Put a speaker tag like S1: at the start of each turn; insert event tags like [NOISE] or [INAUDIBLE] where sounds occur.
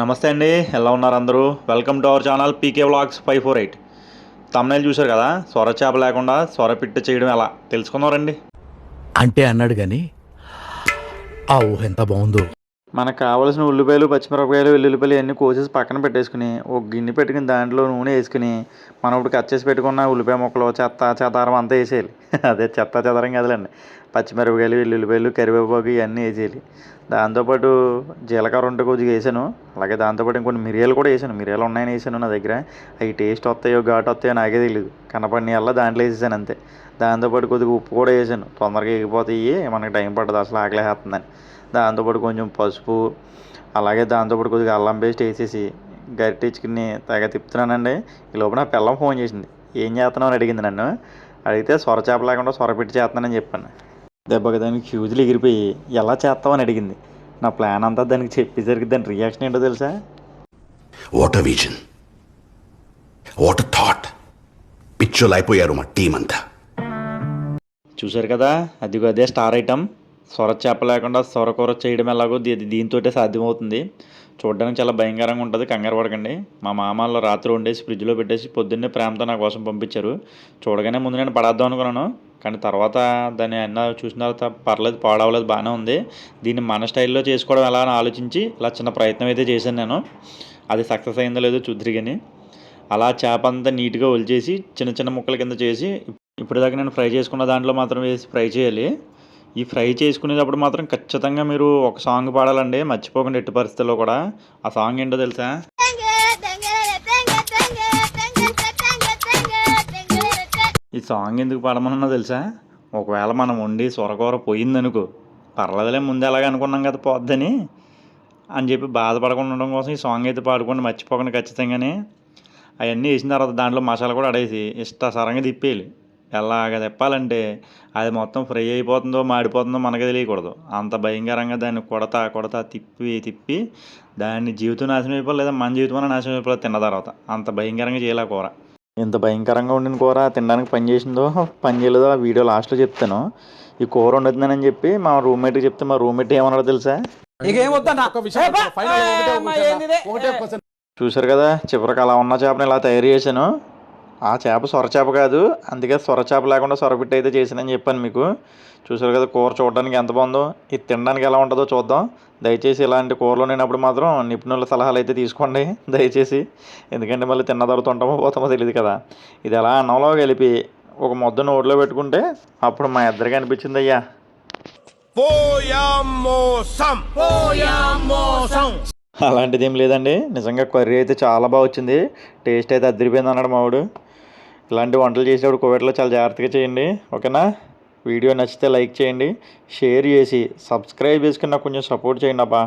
S1: నమస్తే అండి. ఎలా ఉన్నారు అందరూ? Welcome to our channel PK vlogs five four eight thumbnail చూశారు కదా? స్వర చేప లేకుండా స్వర పిట్ట చేయడం ఎలా? తెలుసుకున్నారండి
S2: అంటే అన్నాడు కానీ ఆ ఊహ ఎంత బాగుందో.
S1: మనకు కావాల్సిన ఉల్లిపాయలు పచ్చిమిరపకాయలు వెల్లుల్లిపాయలు అన్నీ కోసేసి పక్కన పెట్టేసుకుని ఒక గిన్నె పెట్టుకుని దాంట్లో నూనె వేసుకుని మనం ఇప్పుడు కట్ చేసి పెట్టుకున్న ఉల్లిపాయ ముక్కలు చెత్త చెదారం అంతా వేసేయాలి. [LAUGHS] అదే చెత్త చెదారం కదలండి. పచ్చిమిరపకాయలు వెల్లుల్లిపాయలు కరివేపాకు ఇవన్నీ వేసేయాలి. దాంతోపాటు జీలకర్ర ఉంటే కొద్దిగా వేసాను. అలాగే దాంతోపాటు ఇంకొన్ని మిరియాలు కూడా వేసాను. మిరియాలు ఉన్నాయని వేసాను నా దగ్గర. అవి టేస్ట్ వస్తాయో ఘాటు వస్తాయో నాకే తెలియదు కనపడిన అలా దాంట్లో వేసేసాను అంతే. దాంతోపాటు కొద్దిగా ఉప్పు కూడా వేసాను. తొందరగా ఎగిపోతాయి మనకి టైం పట్టదు. అసలు ఆకలేస్తుందని దాంతోపాటు కొంచెం పసుపు అలాగే దాంతోపాటు కొద్దిగా అల్లం పేస్ట్ వేసేసి గరిటెచ్చుకుని తెగ తిప్పుతున్నానండి. ఈ లోపల నా పిల్లం ఫోన్ చేసింది. ఏం చేస్తున్నావు? అని అడిగింది నన్ను. అడిగితే సొర చేప లేకుండా సొర పెట్టి చేస్తున్నానని చెప్పాను. దెబ్బకి దానికి ఫ్యూజులు ఎగిరిపోయి ఎలా చేస్తావని అడిగింది. నా ప్లాన్ అంతా దానికి చెప్పేసరికి దాని రియాక్షన్ ఏంటో తెలుసా?
S3: What a vision what thought పిచ్చోలు అయిపోయారు మా టీం అంతా.
S1: చూశారు కదా? అదిగో అదే స్టార్ ఐటమ్. సొర చేప లేకుండా సొర కూర చేయడం ఎలాగో దీ- సాధ్యమవుతుంది. చూడడానికి చాలా భయంకరంగా ఉంటుంది కంగారు పడకండి. మా మామల్లో రాత్రి వండేసి ఫ్రిడ్జ్లో పెట్టేసి పొద్దున్నే ప్రేమతో నా కోసం పంపించారు. చూడగానే ముందు నేను పడేద్దాం అనుకున్నాను. కానీ తర్వాత దాన్ని అన్న చూసిన తర్వాత పర్లేదు పాడవలేదు బాగానే ఉంది. దీన్ని మన స్టైల్లో చేసుకోవడం ఎలా అని ఆలోచించి ఇలా చిన్న ప్రయత్నం అయితే చేశాను నేను. అది సక్సెస్ అయిందో లేదో చూద్దరు కానీ అలా చేప అంతా నీట్గా ఒలిచేసి చిన్న చిన్న ముక్కల కింద చేసి ఇప్పటిదాకా నేను ఫ్రై చేసుకున్న దాంట్లో మాత్రం వేసి ఫ్రై చేయాలి. ఈ ఫ్రై చేసుకునేటప్పుడు మాత్రం ఖచ్చితంగా మీరు ఒక సాంగ్ పాడాలండి మర్చిపోకుండా ఎట్టి పరిస్థితుల్లో కూడా. ఆ సాంగ్ ఏంటో తెలుసా? ఈ సాంగ్ ఎందుకు పాడమన్నా తెలుసా? ఒకవేళ మనం వండి సొరకూర పోయిందనుకో పర్లేదులే ముందే ఎలాగ అనుకున్నాం కదా పోద్దని అని చెప్పి బాధపడకుండా ఉండడం కోసం ఈ సాంగ్ అయితే పాడుకోండి మర్చిపోకుండా ఖచ్చితంగానే. అవన్నీ వేసిన తర్వాత దాంట్లో మసాలా కూడా అడేసి ఇష్టాసారంగా తిప్పేయాలి. ఎలాగ తిప్పాలంటే అది మొత్తం ఫ్రై అయిపోతుందో మాడిపోతుందో మనకే తెలియకూడదు. అంత భయంకరంగా దాన్ని కొడతా కొడతా తిప్పి తిప్పి దాన్ని జీవితం నాశనం అయిపోవాలి లేదా మన జీవితం నాశనం అయిపోవాలి తిన్న తర్వాత. అంత భయంకరంగా చేయాలి కూర. ఇంత భయంకరంగా వండిన కూర తినడానికి పని చేసిందో పని చేయలేదో ఆ వీడియో లాస్ట్లో చెప్తాను. ఈ కూర వండుతున్నానని చెప్పి మా రూమ్మేట్కి చెప్తే మా రూమ్మేట్ ఏమన్నాడో తెలుసా? చూశారు కదా చివరికి అలా ఉన్న చేపని ఇలా తయారు చేశాను. ఆ చేప సొర చేప కాదు. అందుకే సొర చేప లేకుండా సొరపిట్ట అయితే చేశానని చెప్పాను మీకు. చూశారు కదా కూర చూడడానికి ఎంత బాగుందో ఇది తినడానికి ఎలా ఉంటుందో చూద్దాం. దయచేసి ఇలాంటి కూరలు లేనప్పుడు మాత్రం నిపుణుల సలహాలు అయితే తీసుకోండి. [LAUGHS] దయచేసి. ఎందుకంటే మళ్ళీ తిన్న తర్వాత ఉంటామో పోతామో తెలియదు కదా. ఇది ఎలా అన్నంలో కలిపి ఒక ముద్ద నోట్లో పెట్టుకుంటే అప్పుడు మా ఇద్దరికి అనిపించింది అయ్యా. అలాంటిది ఏం లేదండి. నిజంగా కర్రీ అయితే చాలా బాగా వచ్చింది. టేస్ట్ అయితే అదిరిపోయింది అన్నాడు మావాడు ఇలాంటి వంటలు చేసేటప్పుడు కోవిడ్లో చాలా జాగ్రత్తగా చేయండి ఓకేనా? వీడియో నచ్చితే లైక్ చేయండి షేర్ చేసి సబ్స్క్రైబ్ చేసుకుని నాకు కొంచెం సపోర్ట్ చేయండి అబ్బా.